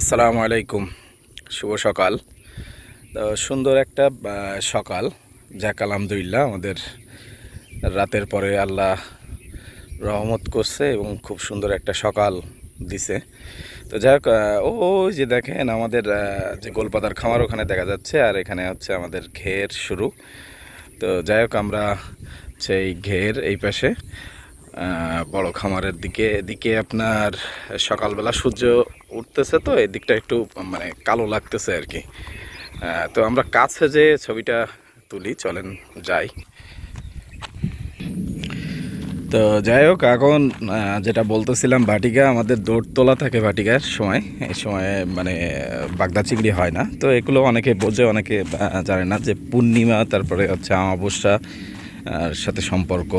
আসসালামু আলাইকুম। শুভ সকাল। তো সুন্দর একটা সকাল। যাক, আলহামদুলিল্লাহ, আমাদের রাতের পরে আল্লাহ রহমত করছে এবং খুব সুন্দর একটা সকাল দিছে। তো যাই হোক ও যে দেখেন, আমাদের যে গোলপাতার খামার ওখানে দেখা যাচ্ছে, আর এখানে হচ্ছে আমাদের ঘের শুরু। তো যাই হোক, আমরা সেই ঘের এই পাশে। বড় খামারের দিকে, এদিকে আপনার সকালবেলা সূর্য উঠতেছে তো এই দিকটা একটু মানে কালো লাগতেছে আর কি। তো আমরা কাছে যে ছবিটা তুলি, চলেন যাই। তো যাই হোক, এখন যেটা বলতেছিলাম ভাটিকা আমাদের দৌড় তোলা থাকে ভাটিকার সময়। এই সময় মানে বাগদা চিংড়ি হয় না। তো এগুলো অনেকে বোঝে, অনেকে জানে না যে পূর্ণিমা, তারপরে হচ্ছে অমাবস্যা সাথে সম্পর্ক,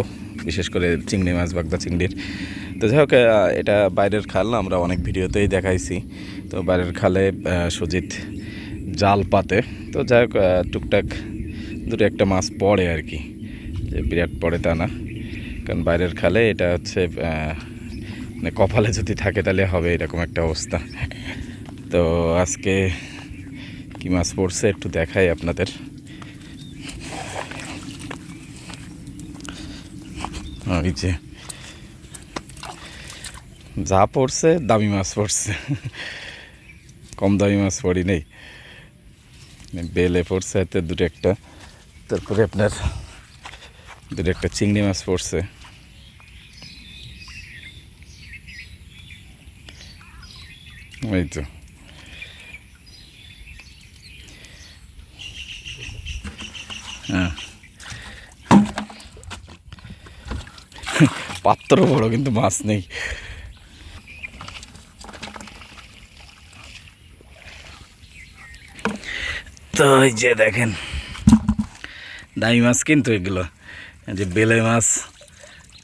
বিশেষ করে চিংড়ি মাছ, বাগদা চিংড়ির। তো যাই হোক এটা বাইরের খাল, আমরা অনেক ভিডিওতেই দেখাইছি। তো বাইরের খালে সুজিত জাল পাতে। তো যাই হোক টুকটাক দুটো একটা মাছ পড়ে আর কি, যে বিরাট পড়ে তা না। কারণ বাইরের খালে এটা হচ্ছে মানে কপালে যদি থাকে তাহলে হবে এরকম একটা অবস্থা। তো আজকে কি মাছ পড়ছে একটু দেখাই আপনাদের। ওই যে। যা পড়ছে, দামি মাছ পড়ছে। কম দামি মাছ পড়ি নেই। বেলে পড়ছে, এতে দুটো একটা। তারপরে আপনার দুটো একটা চিংড়ি মাছ পড়ছে। এই তো হ্যাঁ পাত্র বড়, কিন্তু মাছ নেই। তো এই যে দেখেন, দামি মাছ কিন্তু এগুলো। যে বেলে মাছ,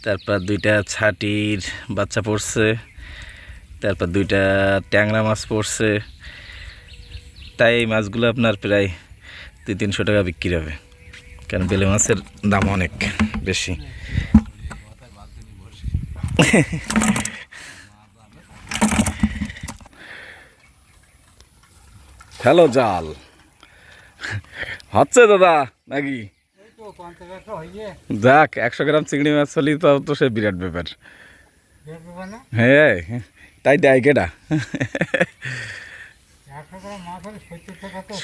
তারপর দুইটা ছাটির বাচ্চা পড়ছে, তারপর দুইটা ট্যাংরা মাছ পড়ছে। তাই এই মাছগুলো আপনার প্রায় দুই তিনশো টাকা বিক্রি হবে, কারণ বেলে মাছের দাম অনেক বেশি। হ্যালো জাল। হচ্ছে দাদা নাকি? যাক একশো গ্রাম চিংড়ি মাছ হলেই তো তো সে বিরাট ব্যাপার। হ্যাঁ তাই দেয় কেটা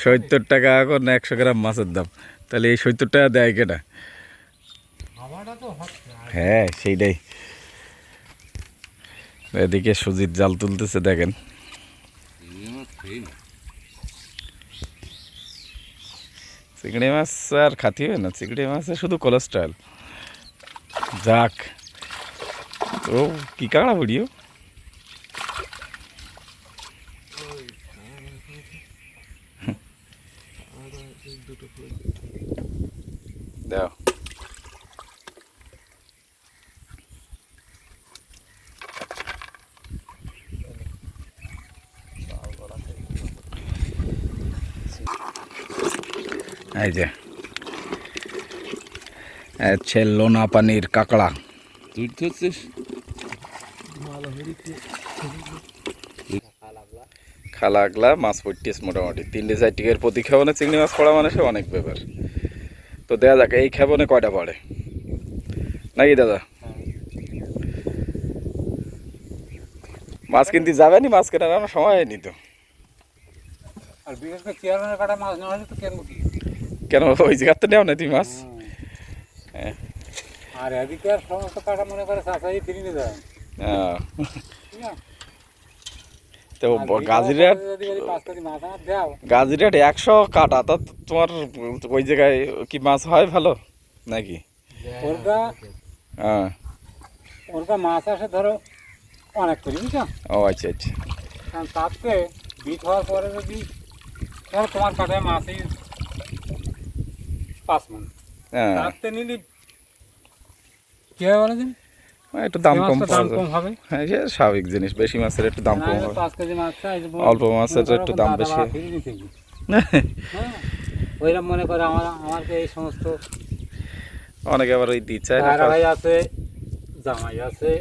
সত্তর টাকা এখন একশো গ্রাম মাছের দাম। তাহলে এই সত্তর টাকা দেয় কেটা হ্যাঁ সেইটাই। এদিকে সুজিত জাল তুলতেছে, দেখেন। চিংড়ি মাছ আর খাতি হয় না, চিংড়ি মাছে শুধু কোলেস্ট্রল যাক। ও, কি কাঁকড়া পড়িও দাও। এই যে। হচ্ছে লোনা পানির কাঁকড়া। খালাগলা মাছ পড়তেছে মোটামুটি। তিনটে চার টিকের প্রতি খাবনে চিংড়ি মাছ পড়া মানে সে অনেক ব্যাপার। তো দেয়া যাক এই খাবনে কয়টা পড়ে? নাকি দাদা? মাছ কিনতে যাবে নি? মাছ কেনার আমার সময় হয়নি তো। আর বিশেষ করে চেয়ারম্যানের কাটা মাছ নেওয়া হলে তো কেন কি? কেন? ওই জায়গার তো নেও না তুমি মাছ হ্যাঁ। আর এদিকে সমস্ত কাটা মনে করে চাষাই ফিরিয়ে দেয়। আহ, তো মাছ আমার দাও। গাজিরাট একশো কাটা তা তোমার ওই জায়গায় কি মাছ হয় ভালো নাকি? ওরটা হ্যাঁ। ওরটা মাছ আসে ধরো অনেক করি বুঝছ? ও আচ্ছা আচ্ছা। কারণ তাতে বিট হওয়ার পরে যদি ধরো তোমার কাটায় মাছই পাঁচ মন। হ্যাঁ। তাতে নিলি কি হবে বলো একটু দাম কম দাম পাওয়া যায়। কম হবে। হ্যাঁ সে স্বাভাবিক জিনিস বেশি মাছের একটু দাম কম হবে অল্প মাছের একটু দাম বেশি। হ্যাঁ ওইরকম মনে করে আমার আমাকে এই সমস্ত অনেকে আবার ওই দিচ্ছে ভাই আছে জামাই আছে।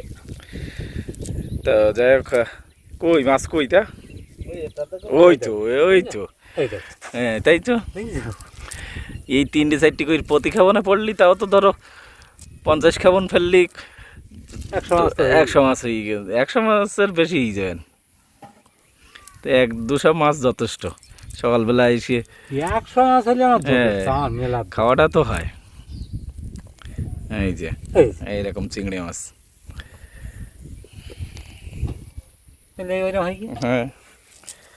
তো যাই হোক কই মাছ কই তা ওই তো ওই তো। হ্যাঁ তাই তো। এই তিনটে চারটি করে প্রতি খাবনে পড়লি তাও তো ধরো পঞ্চাশ খাবন ফেললি একশো মাছ হয়ে গেছে একশো মাছের বেশি হয়ে যাবেন তো এক দুশো মাছ যথেষ্ট। সকালবেলা এসে একশো মাছ হলে আমার হ্যাঁ। খাওয়াটা তো হয়। এই যে এই এইরকম চিংড়ি মাছ। হ্যাঁ।